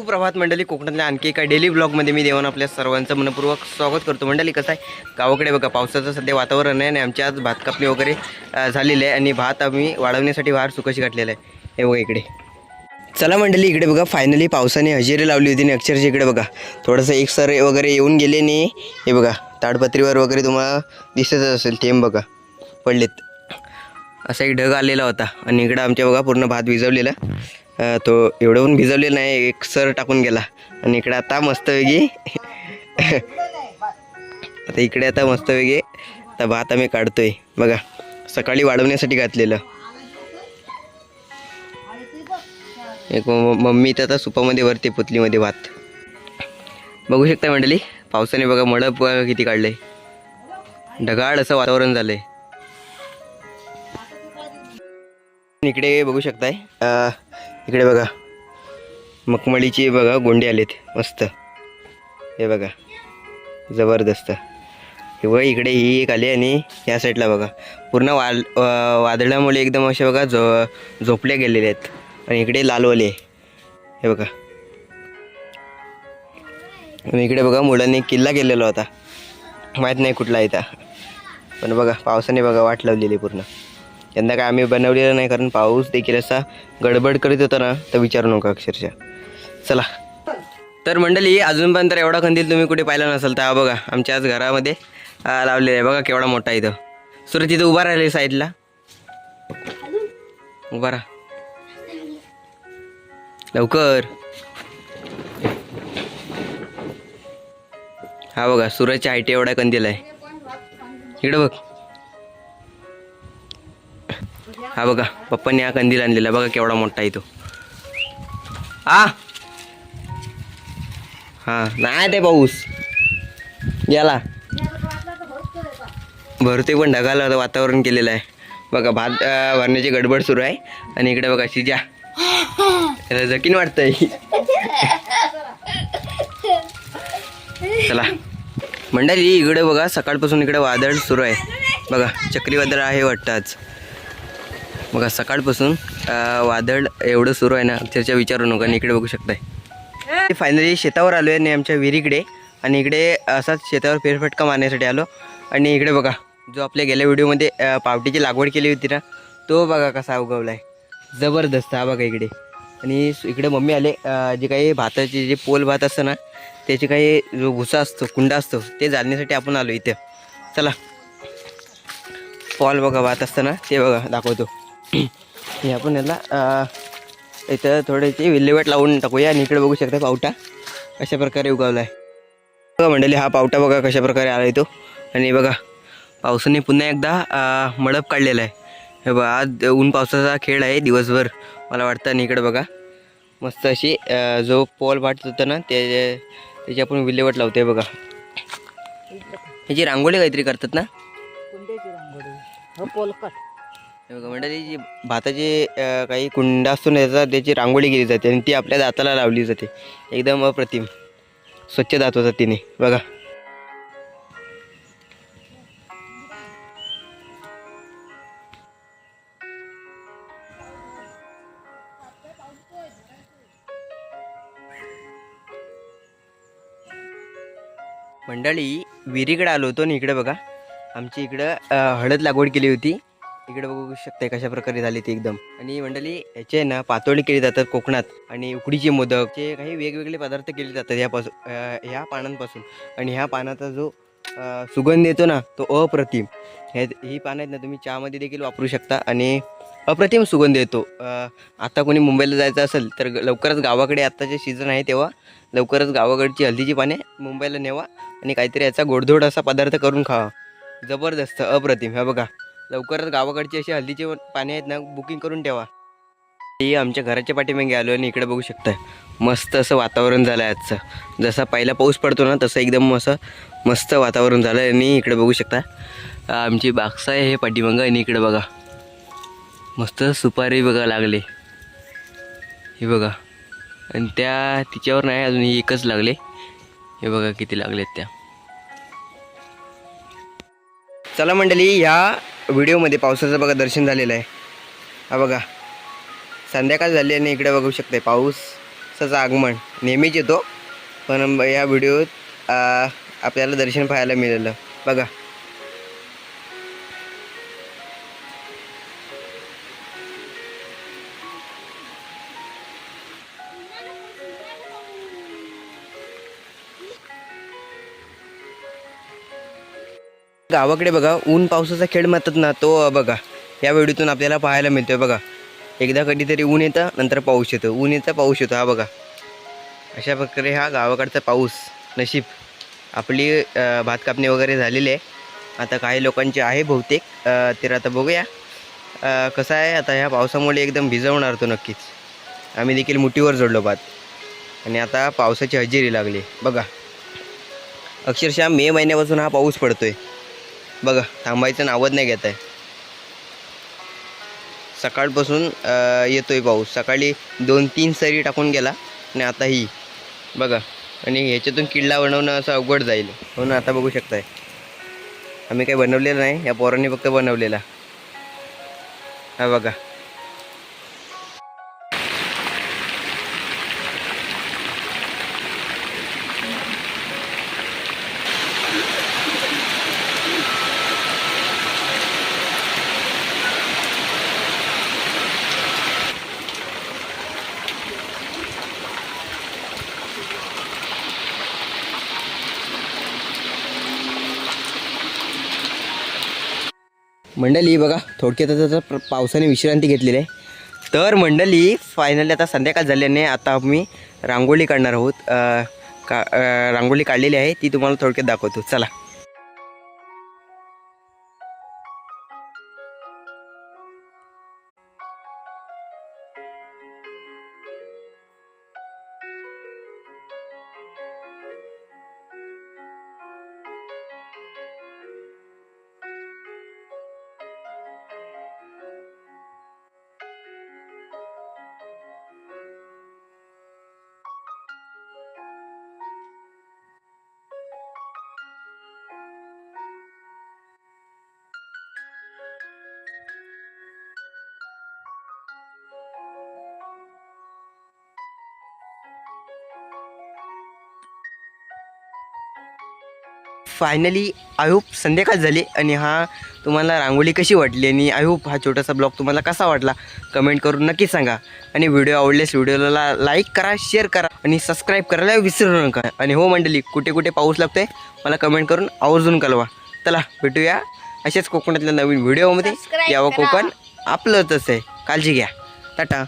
सुप्रभात मंडळी कोकणातल्या आणखी एका डेली ब्लॉगमध्ये मी देवान आपल्या सर्वांचं मनपूर्वक स्वागत करतो. मंडळी कसं आहे? गावाकडे बघा पावसाचं सध्या वातावरण आहे आणि आमच्या आज भात कापणी वगैरे झालेली आहे आणि भात आम्ही वाढवण्यासाठी वार सुकशी घातलेला आहे. हे बघा इकडे. चला मंडळी इकडे बघा फायनली पावसाने हजेरी लावली होती आणि अक्षरशः इकडे बघा थोडंसं एक सर वगैरे येऊन गेले आणि हे बघा ताडपत्रीवर वगैरे तुम्हाला दिसतच असेल थेंब बघा पडलेत. असा एक ढग आलेला होता आणि इकडं आमच्या बघा पूर्ण भात भिजवलेला तो एवढं भिजवलेलं नाही एक सर टाकून गेला. आणि इकडे आता मस्तपैकी आता इकडे आता मस्तपैकी आता भात आम्ही काढतोय. बघा सकाळी वाढवण्यासाठी घातलेलं. एक मम्मी तर आता सुपामध्ये भरते पुतलीमध्ये भात. बघू शकता मंडळी पावसाने बघा मळप बघा किती काढलंय. ढगाळ असं वातावरण झालंय. इकडे बघू शकताय इकडे बघा. मखमळीचे बघा गोंडे आलेत. मस्त. हे बघा. जबरदस्त. हे बघा इकडे ही एक आली आणि या साईडला बघा. पूर्ण वाल वा- वादळामुळे एकदम असे बघा झो झोपल्या गेलेले आहेत. आणि इकडे लालवले हे बघा. आणि इकडे बघा मुलांनी किल्ला केलेला होता. माहीत नाही कुठला इथं. पण बघा पावसाने बघा वाट लावलेली पूर्ण. यंदा काय आम्ही बनवलेलं नाही कारण पाऊस देखील असा गडबड करीत होता ना तर विचारू नका अक्षरशः. चला. तर मंडळी अजून पण तर एवढा कंदील तुम्ही कुठे पाहिला नसाल तर हा बघा आमच्या आज घरामध्ये लावलेलं लावलेला आहे. बघा केवढा मोठा इथं सुरत इथं उभा राहिले साईडला उभा राहा. लवकर. हा बघा सूरजच्या हाईट एवढा कंदील आहे. इकडं बघ. हा बघा पप्पांनी हा कंदील आणलेला बघा केवढा मोठा आहे तो. आ हा नाही ते पाऊस. याला भरते पण ढगाला आता वातावरण केलेलं आहे. बघा भात भरण्याची गडबड सुरू आहे. आणि इकडे बघा शिजा. त्याला जकीन वाटतंय. चला. मंडळी इकडे बघा सकाळपासून इकडे वादळ सुरू आहे. बघा चक्रीवादळ आहे वाटतं आज. बघा सकाळपासून वादळ एवढं सुरू आहे ना अक्षरशः विचारू नका आणि इकडे बघू शकताय. फायनली शेतावर आलो आहे आणि आमच्या विहिरीकडे आणि इकडे असाच शेतावर फेरफटका मारण्यासाठी आलो. आणि इकडे बघा जो आपल्या गेल्या व्हिडिओमध्ये पावटीची लागवड केली होती ना तो बघा कसा उगवला आहे जबरदस्त हा बघा इकडे. आणि इकडे मम्मी आले जे काही भाताचे जे पोल भात असतं ना त्याचे काही जो भुसा असतो कुंडा असतो ते जाळण्यासाठी आपण आलो इथं. चला. पॉल बघा भात असतं ना ते बघा दाखवतो. हे आपण याला इथं थोड्याची विल्हेवाट लावून टाकूया आणि इकडे बघू शकता पावटा कशा प्रकारे उगवला आहे बघा मंडळी हा पावटा बघा कशा प्रकारे आला आहे तो. आणि बघा पावसाने पुन्हा एकदा मळप काढलेला आहे. हे बघा आज ऊन पावसाचा खेळ आहे दिवसभर मला वाटतं. आणि इकडे बघा मस्त अशी जो पोल वाटत होता ना ते त्याची आपण विल्हेवाट लावतोय बघा. ह्याची रांगोळी काहीतरी करतात ना? मंडळी जी भाताचे काही कुंडा असतो ना त्याचा त्याची रांगोळी केली जाते आणि ती आपल्या दाताला लावली जाते. एकदम अप्रतिम. स्वच्छ दात होतात तिने. बघा. मंडळी विहिरीकडे आलो होतो आणि इकडे बघा. आमची इकडं हळद लागवड केली होती. इकडे बघू शकते कशा प्रकारे झाली ती एकदम. आणि मंडळी याचे ना पातोळी केली जातात कोकणात आणि उकडीचे मोदक जे काही वेगवेगळे पदार्थ केले जातात ह्यापासून ह्या पानांपासून. आणि ह्या पानाचा जो सुगंध येतो ना तो अप्रतिम. हे ही पानं आहेत ना तुम्ही चहामध्ये देखील वापरू शकता आणि अप्रतिम सुगंध येतो. आता कोणी मुंबईला जायचं असेल तर लवकरच गावाकडे आत्ताचे सीझन आहे तेव्हा लवकरच गावाकडची हल्दीची पाने मुंबईला नेवा आणि काहीतरी याचा गोडधोड असा पदार्थ करून खावा. जबरदस्त अप्रतिम. ह्या बघा. लवकरच गावाकडची अशी हल्दीचे पाणी आहेत ना बुकिंग करून ठेवा. ते आमच्या घराच्या पाठीमागे आलो आणि इकडे बघू शकता मस्त असं वातावरण झालं आहे आजचं. जसा पहिला पाऊस पडतो ना तसं एकदम असं मस्त वातावरण झालं आहे आणि इकडे बघू शकता. आमची बागसा आहे हे पाठीमागं आणि इकडे बघा. मस्त सुपारी बघा लागले. हे बघा. आणि त्या तिच्यावर नाही अजून ही एकच लागले. हे बघा किती लागलेत त्या. चला मंडळी ह्या व्हिडिओमध्ये पावसाचं बघा दर्शन झालेलं आहे. हा बघा. संध्याकाळ झाली आणि इकडे बघू शकते पाऊसाचं आगमन. नेहमीच येतो पण या व्हिडिओत आपल्याला दर्शन पाहायला मिळालं. बघा. गावाकडे बघा ऊन पावसाचा खेळ म्हणतात ना तो बघा या व्हिडिओतून आपल्याला पाहायला मिळतोय बघा. एकदा कधीतरी ऊन येतं नंतर पाऊस येतो. ऊन येतं पाऊस येतो हा बघा. अशा प्रकारे हा गावाकडचा पाऊस नशीब. आपली भात कापणी वगैरे झालेली आहे. आता काही लोकांची आहे बहुतेक तर आता बघूया. कसं आहे आता ह्या पावसामुळे एकदम भिजवणार तो नक्कीच. आम्ही देखील मुठीवर जोडलो भात. आणि आता पावसाची हजेरी लागली. बघा. अक्षरशः मे महिन्यापासून हा पाऊस पडतो आहे बघा थांबायचं नावच नाही घेत आहे. सकाळपासून येतो आहे पाऊस. सकाळी दोन तीन सरी टाकून गेला आणि आता ही. बघा आणि ह्याच्यातून किल्ला बनवणं असं अवघड जाईल. म्हणून आता बघू शकताय. आम्ही काही बनवलेलं नाही. या पोरांनी फक्त बनवलेला. हा बघा. मंडळी बघा थोडक्यात आता तर पावसाने विश्रांती घेतलेली आहे. तर मंडळी फायनली आता संध्याकाळ झाल्याने आता आम्ही रांगोळी काढणार आहोत. का रांगोळी काढलेली आहे ती तुम्हाला थोडक्यात दाखवतो. चला. फायनली आय होप संध्याकाळ झाली आणि हा तुम्हाला रांगोळी कशी वाटली आणि आय होप हा छोटासा ब्लॉग तुम्हाला कसा वाटला? कमेंट करून नक्की सांगा. आणि व्हिडिओ आवडल्यास व्हिडिओला लाईक करा शेअर करा आणि सबस्क्राईब करायला विसरू नका. आणि हो मंडळी कुठे कुठे पाऊस लागतोय मला कमेंट करून आवर्जून कळवा. चला भेटूया असेच कोकणातल्या नवीन व्हिडिओमध्ये. यावं. कोकण आपलंच आहे. काळजी घ्या. टाटा.